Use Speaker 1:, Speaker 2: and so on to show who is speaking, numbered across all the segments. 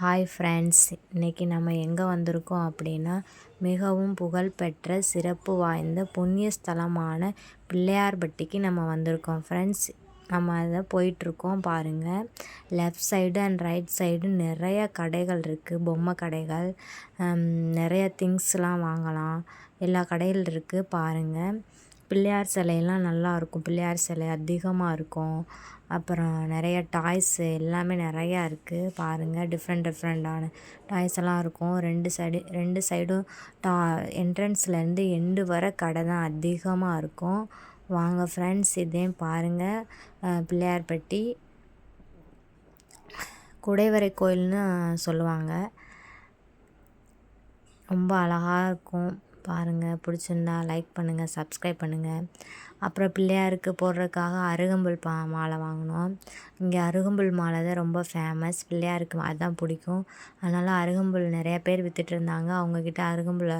Speaker 1: Hi friends இன்றைக்கி நம்ம எங்கே வந்திருக்கோம் அப்படின்னா மிகவும் புகழ்பெற்ற சிறப்பு வாய்ந்த புண்ணிய ஸ்தலமான பிள்ளையார்பட்டிக்கு நம்ம வந்திருக்கோம். ஃப்ரெண்ட்ஸ் நம்ம அதை போயிட்டுருக்கோம் பாருங்கள் left side and right side நிறைய கடைகள் இருக்குது பொம்மை கடைகள் நிறைய திங்ஸ்லாம் வாங்கலாம். எல்லா கடைகள் இருக்குது பாருங்கள் பிள்ளையார் சிலையெல்லாம் நல்லாயிருக்கும். பிள்ளையார் சிலை அதிகமாக இருக்கும். அப்புறம் நிறைய டாய்ஸு எல்லாமே நிறையா இருக்குது பாருங்கள் டிஃப்ரெண்ட் டிஃப்ரெண்ட்டான டாய்ஸ் எல்லாம் இருக்கும். ரெண்டு சைடு ரெண்டு சைடும் டா என்ட்ரன்ஸ்லேருந்து எண்டு வர கடை தான் அதிகமாக இருக்கும். வாங்க ஃப்ரெண்ட்ஸ் இதையும் பாருங்கள் பிள்ளையார்பட்டி குடைவரை கோயில்னு சொல்லுவாங்க. ரொம்ப அழகாக இருக்கும். பாருங்கள் பிடிச்சிருந்தா லைக் பண்ணுங்கள் சப்ஸ்கிரைப் பண்ணுங்கள் அப்புறம் பிள்ளையாருக்கு போடுறதுக்காக அருகம்புல் பா மாலை வாங்கினோம் இங்கே அருகம்புல் மாலை தான் ரொம்ப ஃபேமஸ் பிள்ளையாருக்கு அதுதான் பிடிக்கும். அதனால் அருகம்புல் நிறையா பேர் விற்றுட்டு இருந்தாங்க. அவங்கக்கிட்ட அருகம்புல்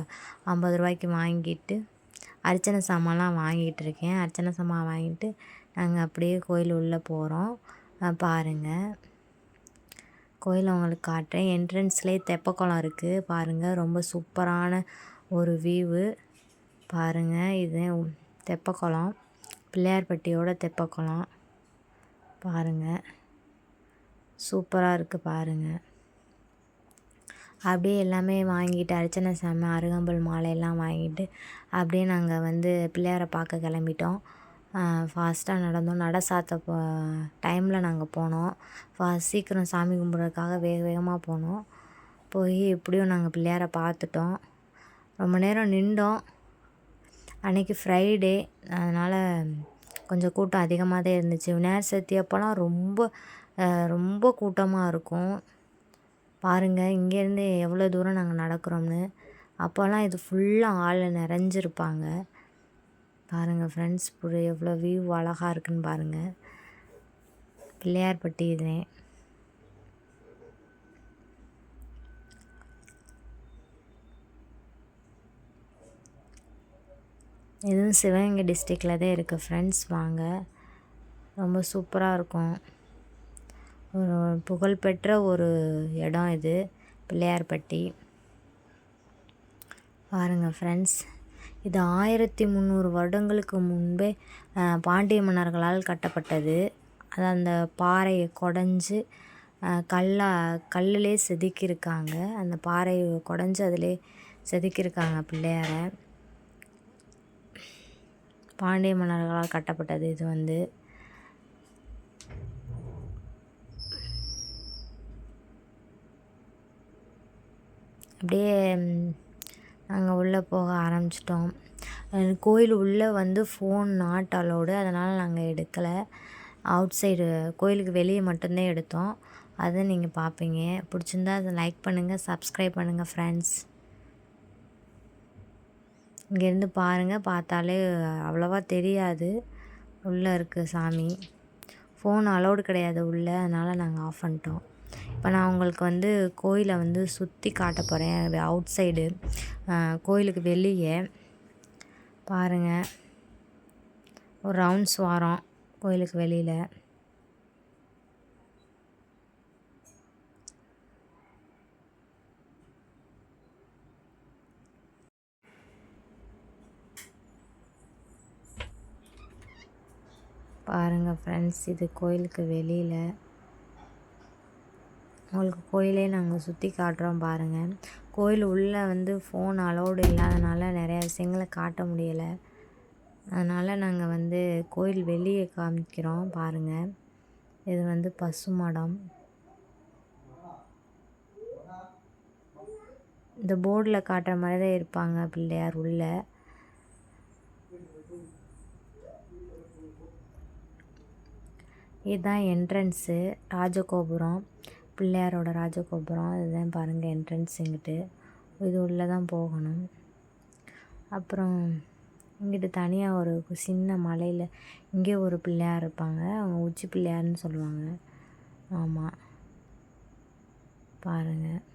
Speaker 1: ஐம்பது ரூபாய்க்கு வாங்கிட்டு அர்ச்சனை சாமான்லாம் வாங்கிட்டு இருக்கேன். அர்ச்சனை சாமான் வாங்கிட்டு நாங்கள் அப்படியே கோயில் உள்ளே போகிறோம் பாருங்கள் கோயில் உங்களுக்கு காட்டுறேன். என்ட்ரன்ஸ்லேயே தெப்பக்குளம் இருக்குது பாருங்கள் ரொம்ப சூப்பரான ஒரு வியூவு பாருங்கள் இது தெப்பக்குளம். பிள்ளையார்பட்டியோட தெப்பக்குளம். பாருங்கள் சூப்பராக இருக்குது பாருங்கள் அப்படியே எல்லாமே வாங்கிட்டு அர்ச்சனை சாமி அருகம்புல் மாலையெல்லாம் வாங்கிட்டு அப்படியே நாங்கள் வந்து பிள்ளையாரை பார்க்க கிளம்பிட்டோம். ஃபாஸ்ட்டாக நடந்தோம். நட சாத்த போ டைமில் நாங்கள் போனோம். ஃபா சீக்கிரம் சாமி கும்பிட்றதுக்காக வேக வேகமாக போனோம். போய் எப்படியும் நாங்கள் பிள்ளையாரை பார்த்துட்டோம். ரொம்ப நேரம் நின்றோம். அன்றைக்கி ஃப்ரைடே அதனால் கொஞ்சம் கூட்டம் அதிகமாக தான் இருந்துச்சு. விநாயகர் சதுர்த்தி அப்போலாம் ரொம்ப ரொம்ப கூட்டமாக இருக்கும். பாருங்கள் இங்கேருந்து எவ்வளோ தூரம் நாங்கள் நடக்கிறோம்னு. அப்போல்லாம் இது ஃபுல்லாக ஆள் நிறைஞ்சிருப்பாங்க. பாருங்கள் ஃப்ரெண்ட்ஸ் எவ்வளோ வியூ அழகாக இருக்குன்னு பாருங்கள் பிள்ளையார்பட்டி இதுலேன் இதுவும் சிவகங்கை டிஸ்ட்ரிக்டில் தான் இருக்குது ஃப்ரெண்ட்ஸ் வாங்க. ரொம்ப சூப்பராக இருக்கும். ஒரு புகழ்பெற்ற ஒரு இடம் இது பிள்ளையார்பட்டி. பாருங்கள் ஃப்ரெண்ட்ஸ் இது ஆயிரத்தி முந்நூறு வருடங்களுக்கு முன்பே பாண்டிய மன்னர்களால் கட்டப்பட்டது. அது அந்த பாறையை குடஞ்சி கல்லா கல்லிலே செதுக்கியிருக்காங்க. அந்த பாறையை குடஞ்சி அதிலே செதுக்கியிருக்காங்க பிள்ளையாரை. பாண்டிய மன்னர்களால் கட்டப்பட்டது இது வந்து. அப்படியே நாங்கள் உள்ளே போக ஆரம்பிச்சிட்டோம். கோயில் உள்ளே வந்து ஃபோன் நாட் அலோடு அதனால் நாங்கள் எடுக்கலை. அவுட் சைடு கோயிலுக்கு வெளியே மட்டும்தான் எடுத்தோம். அதை நீங்கள் பார்ப்பீங்க பிடிச்சிருந்தா அதை லைக் பண்ணுங்கள் சப்ஸ்கிரைப் பண்ணுங்கள் ஃப்ரெண்ட்ஸ் இங்கேருந்து பாருங்கள் பார்த்தாலே அவ்வளோவா தெரியாது. உள்ளே இருக்குது சாமி. ஃபோன் அலௌடு கிடையாது உள்ளே அதனால் நாங்கள் ஆஃப் பண்ணிட்டோம். இப்போ நான் உங்களுக்கு வந்து கோயிலை வந்து சுற்றி காட்ட போகிறேன் அவுட் சைடு கோயிலுக்கு வெளியே. பாருங்கள் ஒரு ரவுண்ட்ஸ் வாரம் கோயிலுக்கு வெளியில். பாருங்கள் ஃப்ரெண்ட்ஸ் இது கோயிலுக்கு வெளியில். உங்களுக்கு கோயிலே நாங்கள் சுற்றி காட்டுறோம் பாருங்கள் கோயில் உள்ளே வந்து ஃபோன் அலோடு இல்லாதனால நிறையா விஷயங்களை காட்ட முடியலை. அதனால் நாங்கள் வந்து கோயில் வெளியே காமிக்கிறோம் பாருங்கள் இது வந்து பசு மடம். இந்த போர்டில் காட்டுற மாதிரி தான் இருப்பாங்க பிள்ளையார் உள்ளே. இதுதான் என்ட்ரன்ஸு ராஜகோபுரம். பிள்ளையாரோட ராஜகோபுரம். இதுதான் பாருங்கள் என்ட்ரன்ஸ் இங்கிட்டு. இது உள்ளே தான் போகணும். அப்புறம் இங்கிட்டு தனியாக ஒரு சின்ன மலையில் இங்கே ஒரு பிள்ளையார் இருப்பாங்க. அவங்க உச்சி பிள்ளையார்னு சொல்லுவாங்க. ஆமாம் பாருங்கள்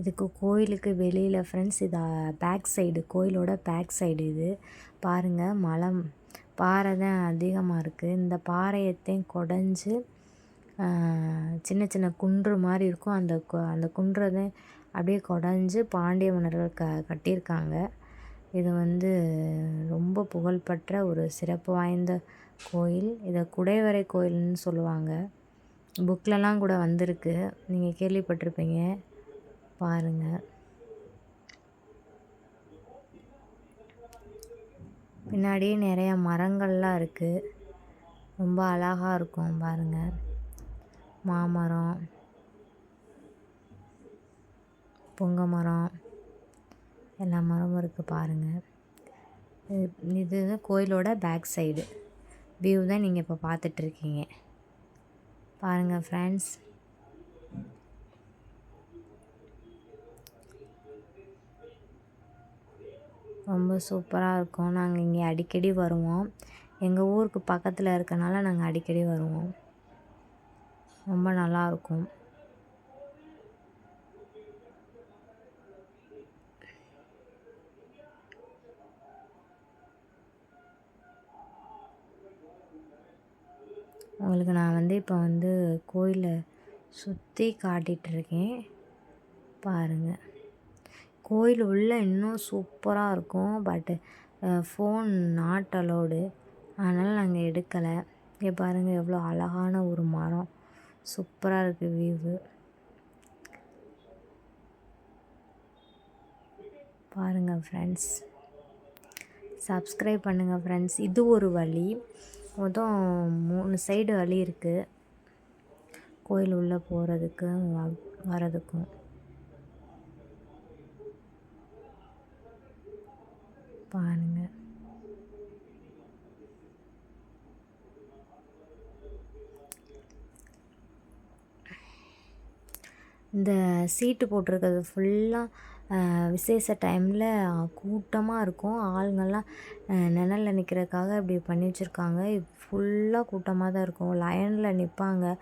Speaker 1: இதுக்கு கோயிலுக்கு வெளியில் ஃப்ரெண்ட்ஸ் இது பேக் சைடு கோயிலோட பேக் சைடு இது. பாருங்கள் மலை பாறை தான் அதிகமாக இருக்குது இந்த பாறையத்தையும் குடஞ்சி சின்ன சின்ன குன்று மாதிரி இருக்கும். அந்த அந்த குன்றை தான் அப்படியே குடஞ்சி பாண்டிய மன்னர்கள் க கட்டியிருக்காங்க. இது வந்து ரொம்ப புகழ்பெற்ற ஒரு சிறப்பு வாய்ந்த கோயில். இதை குடைவரை கோயில்னு சொல்லுவாங்க. புக்லலாம் கூட வந்திருக்கு. நீங்கள் கேள்விப்பட்டிருப்பீங்க. பாருங்கள் பின்னாடியே நிறைய மரங்கள்லாம் இருக்குது ரொம்ப அழகாக இருக்கும் பாருங்கள் மாமரம் பொங்க மரம் எல்லா மரமும் இருக்குது பாருங்கள் இது கோயிலோட பேக் சைடு. வியூ தான் நீங்கள் இப்போ பார்த்துட்ருக்கீங்க பாருங்கள் ஃப்ரெண்ட்ஸ் ரொம்ப சூப்பராக இருக்கும். நாங்கள் இங்கே அடிக்கடி வருவோம். எங்கள் ஊருக்கு பக்கத்தில் இருக்கனால நாங்கள் அடிக்கடி வருவோம். ரொம்ப நல்லாயிருக்கும் உங்களுக்கு நான் வந்து இப்போ வந்து கோயிலை சுற்றி காட்டிகிட்ருக்கேன் பாருங்கள் கோயில் உள்ளே இன்னும் சூப்பராக இருக்கும் பட்டு ஃபோன் நாட் அலோடு அதனால் நாங்கள் எடுக்கலை. இங்கே பாருங்கள் எவ்வளோ அழகான ஒரு மரம். சூப்பராக இருக்குது வியூவு பாருங்கள் ஃப்ரெண்ட்ஸ் சப்ஸ்கிரைப் பண்ணுங்கள் ஃப்ரெண்ட்ஸ் இது ஒரு வழி. மொத்தம் மூணு சைடு வழி இருக்குது கோயில் உள்ளே போகிறதுக்கு வரதுக்கும் பாருங்கள் இந்த சீட்டு போட்டிருக்கிறது ஃபுல்லாக விசேஷ டைமில் கூட்டமாக இருக்கும். ஆளுங்கள்லாம் நிழலில் நிற்கிறதுக்காக இப்படி பண்ணி வச்சுருக்காங்க. ஃபுல்லாக கூட்டமாக தான் இருக்கும். லைனில் நிற்பாங்க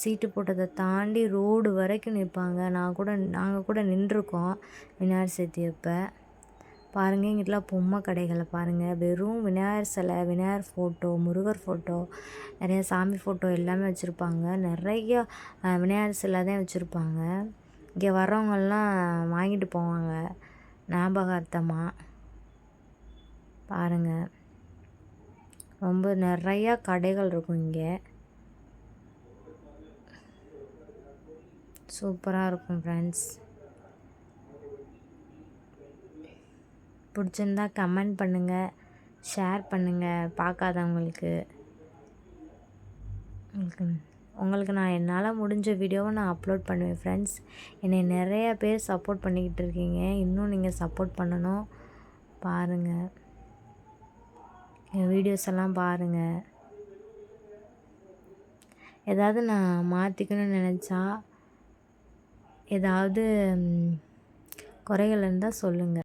Speaker 1: சீட்டு போட்டதை தாண்டி ரோடு வரைக்கும் நிற்பாங்க நான் கூட நாங்கள் கூட நின்றுருக்கோம். விநாயகர் சதுர்த்தி அப்போ. பாருங்கள் இங்கிட்டலாம் பொம்மை கடைகளை பாருங்கள் வெறும் விநாயகர் சிலை விநாயகர் ஃபோட்டோ முருகர் ஃபோட்டோ நிறையா சாமி ஃபோட்டோ எல்லாமே வச்சுருப்பாங்க. நிறையா விநாயகர் சிலை தான் வச்சுருப்பாங்க. இங்கே வர்றவங்கெல்லாம் வாங்கிட்டு போவாங்க. ஞாபகார்த்தமாக பாருங்கள் ரொம்ப நிறையா கடைகள் இருக்கும் இங்கே. சூப்பராக இருக்கும் ஃப்ரெண்ட்ஸ் பிடிச்சிருந்தா கமெண்ட் பண்ணுங்கள் ஷேர் பண்ணுங்கள் பார்க்காதவங்களுக்கு. உங்களுக்கு உங்களுக்கு நான் என்னால் முடிஞ்ச வீடியோவை நான் அப்லோட் பண்ணுவேன் ஃப்ரெண்ட்ஸ் என்னை நிறைய பேர் சப்போர்ட் பண்ணிக்கிட்டு இருக்கீங்க. இன்னும் நீங்கள் சப்போர்ட் பண்ணணும். பாருங்கள் என் வீடியோஸ் எல்லாம் பாருங்கள் ஏதாவது நான் மாற்றிக்கணும்னு நினச்சா ஏதாவது குறைகள் இருந்தால் சொல்லுங்கள்